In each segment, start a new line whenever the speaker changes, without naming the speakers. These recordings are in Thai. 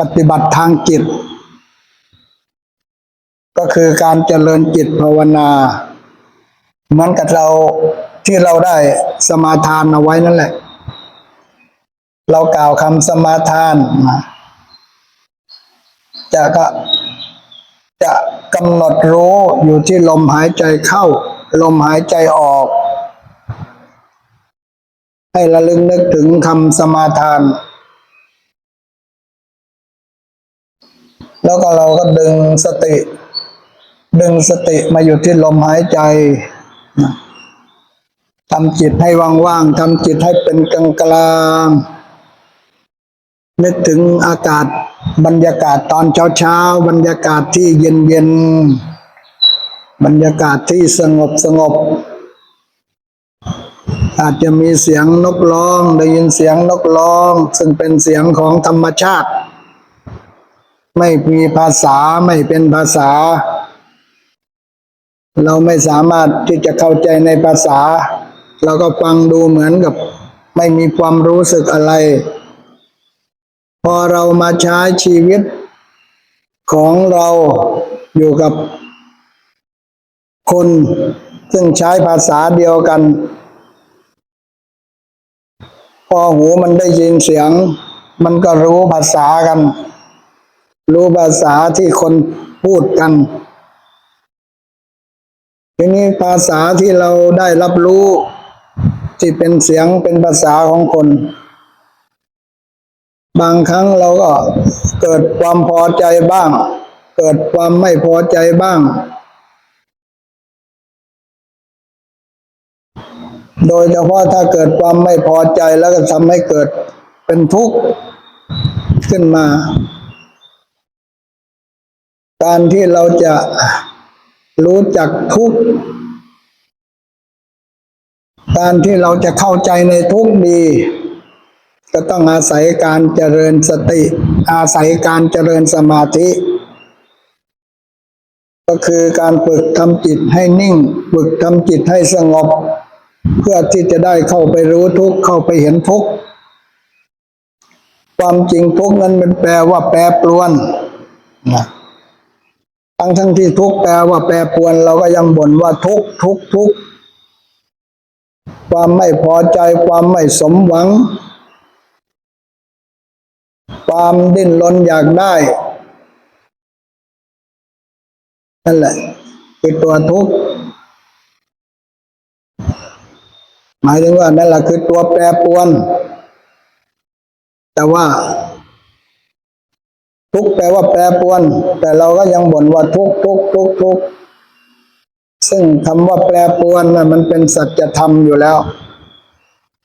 ปฏิบัติทางจิต ก็คือการเจริญจิตภาวนาเหมือนกับเราที่เราได้สมาทานเอาไว้นั่นแหละ เรากล่าวคำสมาทานมาจะก็จะกำหนดรู้อยู่ที่ลมหายใจเข้า ลมหายใจออก ให้ระลึกนึกถึงคำสมาทาน แล้วก็เราก็ดึงสติ ดึงสติมาอยู่ที่ลมหายใจนะทำจิตให้ว่างๆทำจิตให้เป็นกลางกลางนึกถึงอากาศบรรยากาศตอนเช้าๆบรรยากาศที่เย็นๆบรรยากาศที่สงบสงบอาจจะมีเสียงนกร้อง ได้ยินเสียงนกร้อง ซึ่งเป็นเสียงของธรรมชาติ ไม่มีภาษาไม่เป็นภาษา เราไม่สามารถที่จะเข้าใจในภาษา เราก็ฟังดูเหมือนกับ ไม่มีความรู้สึกอะไร พอเรามาใช้ชีวิตของเราอยู่กับคนซึ่งใช้ภาษาเดียวกัน พอหูมันได้ยินเสียง มันก็รู้ภาษากัน รู้ภาษาที่คนพูดกัน ทีนี้ภาษาที่เราได้รับรู้ ที่เป็นเสียงเป็นภาษาของคน บางครั้งเราก็เกิดความพอใจบ้าง เกิดความไม่พอใจบ้าง โดยเฉพาะถ้าเกิดความไม่พอใจแล้วก็ทำให้เกิดเป็นทุกข์ขึ้นมา การที่เราจะรู้จักทุกการที่เราจะเข้าใจในทุกดี ก็ต้องอาศัยการเจริญสติ อาศัยการเจริญสมาธิ ก็คือการฝึกทำจิตให้นิ่ง ฝึกทำจิตให้สงบ เพื่อที่จะได้เข้าไปรู้ทุกเข้าไปเห็นทุกความจริงทุกนั้นมันแปลว่าแปรปรวนนะ ทั้งทั้งที่ทุกแปลว่าแปรปวนเราก็ยังบ่นว่าทุกทุกทุกความไม่พอใจความไม่สมหวัง ความดิ้นรนอยากได้ นั่นแหละคือตัวทุกข์หมายถึงว่านั่นแหละคือตัวแปรปวน แต่ว่า ทุกแปลว่าแปรปวน แต่เราก็ยังบ่นว่าทุกทุกทุกทุกซึ่งคำว่าแปรปวนนะมันเป็นสัจธรรมอยู่แล้ว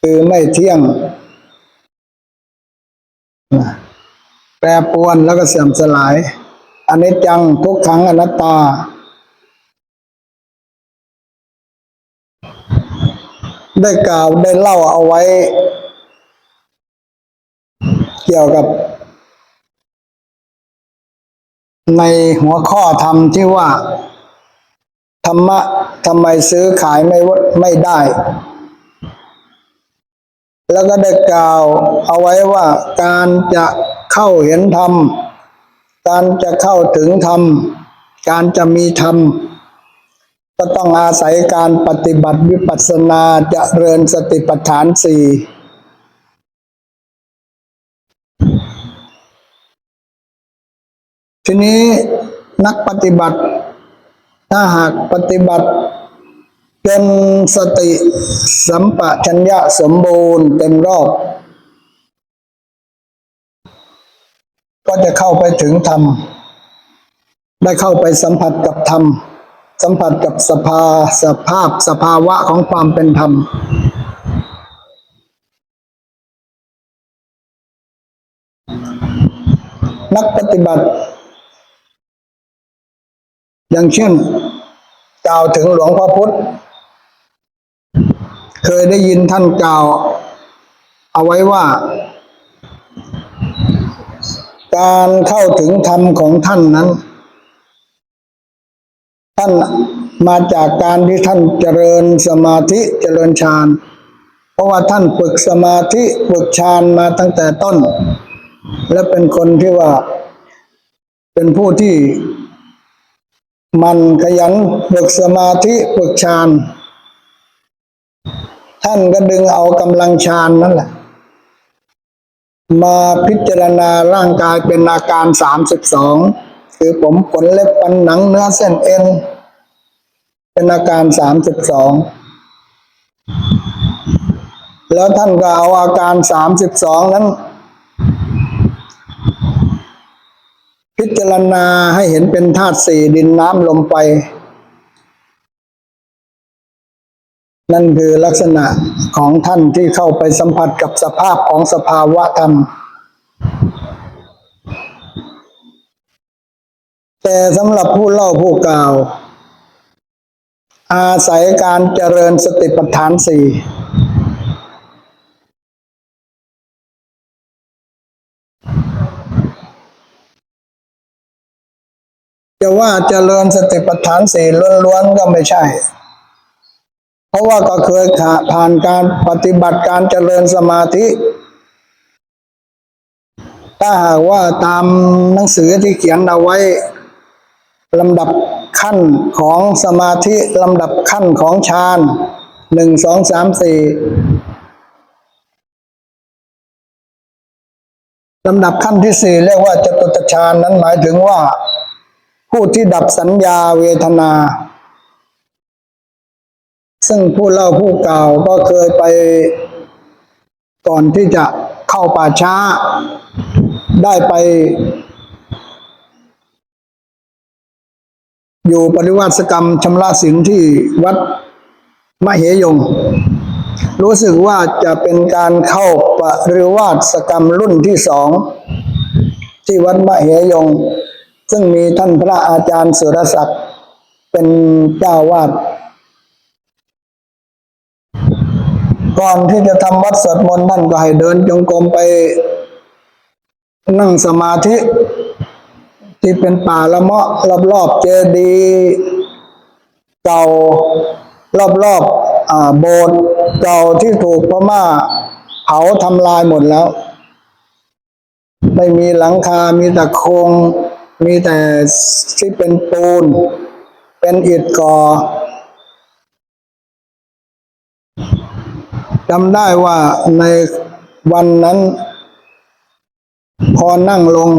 คือไม่เที่ยง แปรปวนแล้วก็เสื่อมสลายอนิจจังทุกขังอนัตตา ได้กล่าวได้เล่าเอาไว้ เกี่ยวกับ ในหัวข้อธรรมที่ว่า ธรรมะทำไมซื้อขายไม่ไม่ได้ แล้วก็ได้กล่าวเอาไว้ว่าการจะเข้าเห็นธรรม การจะเข้าถึงธรรม การจะมีธรรม ก็ต้องอาศัยการปฏิบัติวิปัสสนาจะเริญสติปัฏฐานสี่ ทีนี้นักปฏิบัติ ถ้าหากปฏิบัติเป็นสติสัมปชัญญะสมบูรณ์เต็มรอบ ก็จะเข้าไปถึงธรรม ได้เข้าไปสัมผัสกับธรรม สัมผัสกับสภาสภาพสภาวะของความเป็นธรรม นักปฏิบัติ อย่างเช่นกล่าวถึงหลวงพ่อพุธเคยได้ยินท่านกล่าว เอาไว้ว่า การเข้าถึงธรรมของท่านนั้น ท่านมาจากการที่ท่านเจริญสมาธิเจริญฌานเพราะว่าท่านฝึกสมาธิฝึกฌานมาตั้งแต่ต้น และเป็นคนที่ว่า เป็นผู้ที่ มันขยันฝึกสมาธิฝึกฌาน ท่านก็ดึงเอากำลังฌานนั่นแหละ มาพิจารณาร่างกายเป็นอาการสามสิบสองคือผมขนเล็บปันหนังเนื้อเส้นเอ็น เป็นอาการสามสิบสองแล้วท่านก็เอาอาการสามสิบสองนั้น พิจารณาให้เห็นเป็นธาตุสี่ดินน้ำลมไฟนั่นคือลักษณะของท่านที่เข้าไปสัมผัสกับสภาพของสภาวะธรรม แต่สำหรับผู้เล่าผู้กล่าว อาศัยการเจริญสติปัฏฐานสี่ จะว่าเจริญสติปัฏฐานสี่ล้วนๆก็ไม่ใช่ เพราะว่าก็เคยผ่านการปฏิบัติการเจริญสมาธิ ถ้าหากว่าตามหนังสือที่เขียนเอาไว้ลำดับขั้นของสมาธิลำดับขั้นของฌานหนึ่งสองสามสี่ลำดับขั้นที่สี่เรียกว่าจตุตฌานนั้นหมายถึงว่า ผู้ที่ดับสัญญาเวทนา ซึ่งผู้เล่าผู้กล่าวก็เคยไปก่อนที่จะเข้าป่าช้า ได้ไป อยู่ปริวาสกรรมชำระสินที่วัดมเหยง รู้สึกว่าจะเป็นการเข้าปริวาสกรรมรุ่นที่สอง ที่วัดมเหยง ซึ่งมีท่านพระอาจารย์สุรศักดิ์เป็นเจ้าวาดก่อนที่จะทำวัดสวดมนต์ท่านก็ให้เดินจงกรมไป นั่งสมาธิ ที่เป็นป่าละเมาะรอบๆเจดีย์เก่ารอบๆอ่าโบสถ์เก่าที่ถูกพม่าเผาทำลายหมดแล้ว ไม่มีหลังคา มีแต่โครง มีแต่ที่เป็นปูน เป็นอิฐก่อจำได้ว่าในวันนั้น พอนั่งลง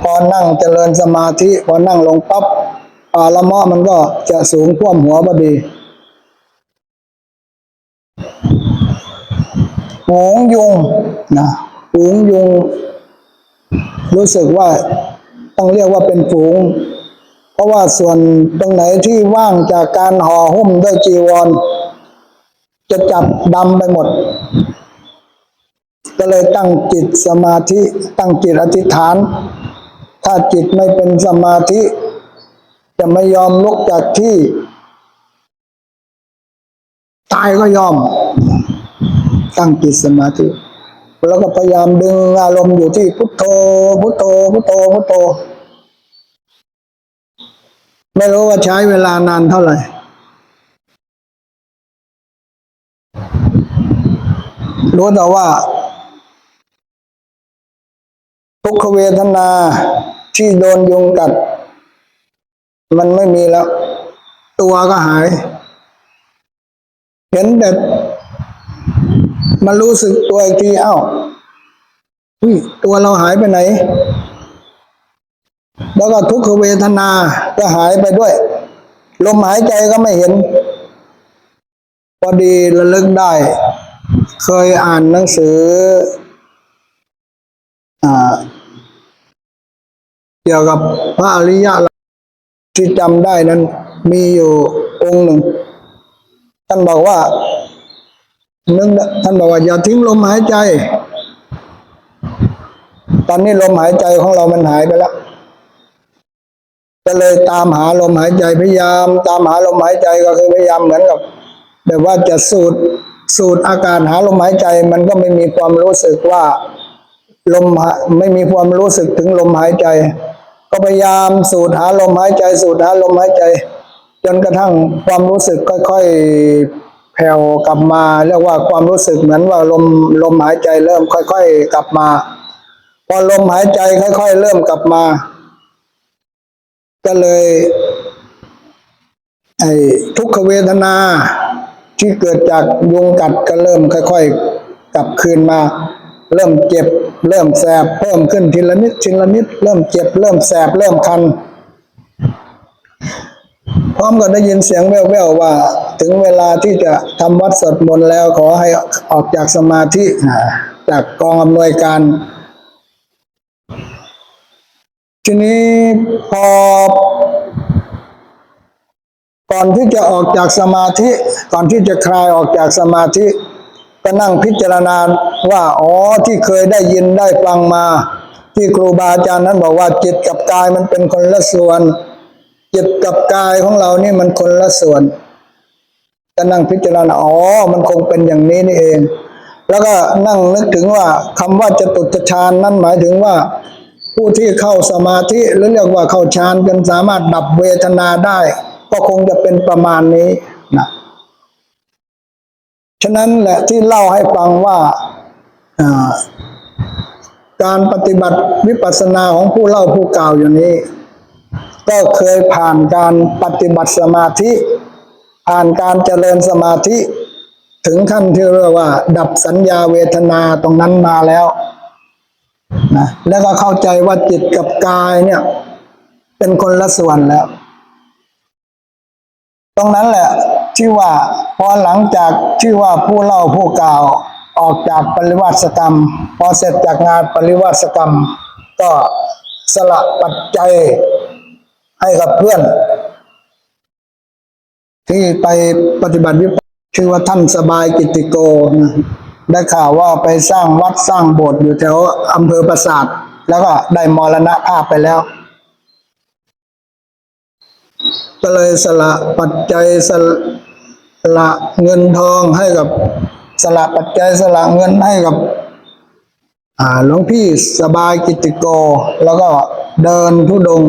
พอนั่งเจริญสมาธิ พอนั่งลงปั๊บป่าละมาะมันก็จะสูงท่วมหัวพอดีฝูงยุงนะฝูงยุง รู้สึกว่า ต้องเรียกว่าเป็นฝูง เพราะว่าส่วนตรงไหนที่ว่างจากการห่อหุ้มด้วยจีวร จะจับดำไปหมด ก็เลยตั้งจิตสมาธิตั้งจิตอธิษฐาน ถ้าจิตไม่เป็นสมาธิ จะไม่ยอมลุกจากที่ ตายก็ยอม ตั้งจิตสมาธิ แล้วก็พยายามดึงอารมณ์อยู่ที่พุทโธ พุทโธ พุทโธ พุทโธ ไม่รู้ว่าใช้เวลานานเท่าไหร่ รู้แต่ว่า ทุกขเวทนาที่โดนยุงกัด มันไม่มีแล้ว ตัวก็หาย เห็นแต่ มันรู้สึกตัวอีกทีเอ้าตัวเราหายไปไหน แล้วก็ทุกขเวทนาก็หายไปด้วย ลมหายใจก็ไม่เห็น พอดีระลึกได้ เคยอ่านหนังสืออ่าเกี่ยวกับพระอริยะที่จำได้นั้น มีอยู่องค์หนึ่งท่านบอกว่า นึกนะท่านบอกว่าอย่าทิ้งลมหายใจ ตอนนี้ลมหายใจของเรามันหายไปแล้วก็เลยตามหาลมหายใจพยายาม ตามหาลมหายใจก็คือพยายามเหมือนกับแบบว่าจะสูดสูดอากาศหาลมหายใจมันก็ไม่มีความรู้สึกว่าลมหาไม่มีความรู้สึกถึงลมหายใจ ก็พยายามสูดหาลมหายใจ สูดหาลมหายใจ จนกระทั่งความรู้สึกค่อยๆ แผ่วกลับมาเรียกว่าความรู้สึกเหมือนว่าลมลมหายใจเริ่มค่อย ๆ กลับมา พอลมหายใจค่อย ๆ เริ่มกลับมา ก็เลยไอ้ทุกขเวทนาที่เกิดจากยุงกัดก็เริ่มค่อย ๆ กลับคืนมา เริ่มเจ็บ เริ่มแสบเพิ่มขึ้นทีละนิดทีละนิด เริ่มเจ็บ เริ่มแสบเริ่มคัน พร้อมกับได้ยินเสียงแว่วๆว่า ถึงเวลาที่จะทำวัดสวดมนต์แล้วขอให้ออกจากสมาธิจากกองอำนวยการ ทีนี้พอ ก่อนที่จะออกจากสมาธิ ก่อนที่จะคลายออกจากสมาธิ ก็นั่งพิจารณาว่าอ๋อที่เคยได้ยินได้ฟังมา ที่ครูบาอาจารย์นั้นบอกว่าจิตกับกายมันเป็นคนละส่วน จิตกับกายของเรานี่มันคนละส่วนก็นั่งพิจารณาอ๋อมันคงเป็นอย่างนี้นี่เอง แล้วก็นั่งนึกถึงว่าคำว่าจตุตฌานนั่นหมายถึงว่า ผู้ที่เข้าสมาธิหรือเรียกว่าเข้าฌานจนสามารถดับเวทนาได้ ก็คงจะเป็นประมาณนี้นะฉะนั้นแหละที่เล่าให้ฟังว่าอ่าการปฏิบัติวิปัสสนาของผู้เล่าผู้กล่าวอยู่นี้ ก็เคยผ่านการปฏิบัติสมาธิ ผ่านการเจริญสมาธิ ถึงขั้นที่เรียกว่า ดับสัญญาเวทนาตรงนั้นมาแล้วนะแล้วก็เข้าใจว่าจิตกับกายเนี่ย เป็นคนละส่วนแล้ว ตรงนั้นแหละที่ว่าพอหลังจากที่ว่าผู้เล่าผู้กล่าวออกจากปริวัติกรรม พอเสร็จจากงานปริวัติกรรม ก็สละปัจจัย ให้กับเพื่อน ที่ไปปฏิบัติวิปัสสนาชื่อว่าท่านสบายกิติโกนะได้ข่าวว่าไปสร้างวัดสร้างโบสถ์อยู่แถวอำเภอปราสาท แล้วก็ได้มรณภาพไปแล้ว ก็เลยสละปัจจัยสละเงินทองให้กับสละปัจจัยสละเงินให้กับหลวงพี่สบายกิติโก แล้วก็เดินทุดง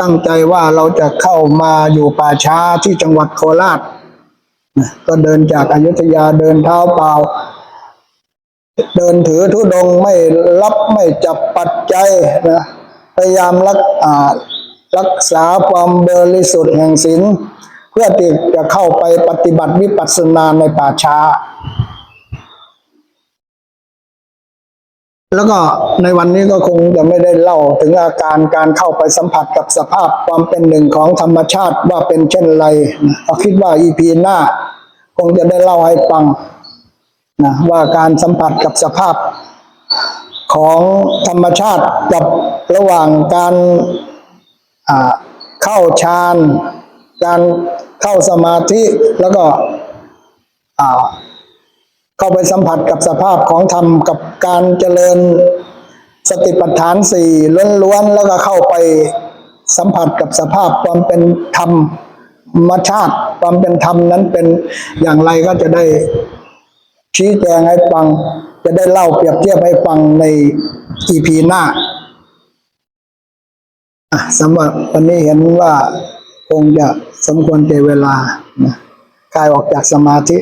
ตั้งใจว่าเราจะเข้ามาอยู่ป่าช้าที่จังหวัดโคราชก็เดินจากอายุทยาเดินเท้าเปล่า เดินถือทุดงไม่รับไม่จับปัจจัยนะพยายามรักอ่ารักษาความบริสุทธิ์แห่งศีลเพื่อที่จะเข้าไปปฏิบัติวิปัสสนาในป่าช้า แล้วก็ในวันนี้ก็คงจะไม่ได้เล่าถึงอาการการเข้าไปสัมผัสกับสภาพความเป็นหนึ่งของธรรมชาติว่าเป็นเช่นไรนะก็คิดว่าอีพีหน้า คงจะได้เล่าให้ฟังนะว่าการสัมผัสกับสภาพของธรรมชาติกับระหว่างการเข้าฌานการเข้าสมาธิแล้วก็ เข้าไปสัมผัสกับสภาพของธรรมกับการเจริญสติปัฏฐานสี่ล้วนๆแล้วก็เข้าไปสัมผัสกับสภาพความเป็นธรรมธรรมชาติ ความเป็นธรรมนั้นเป็นอย่างไรก็จะได้ชี้แจงให้ฟัง จะได้เล่าเปรียบเทียบให้ฟังในอีพีหน้าสำหรับวันนี้เห็นว่าคงจะสมควรเจเวลานะกายออกจากสมาธิ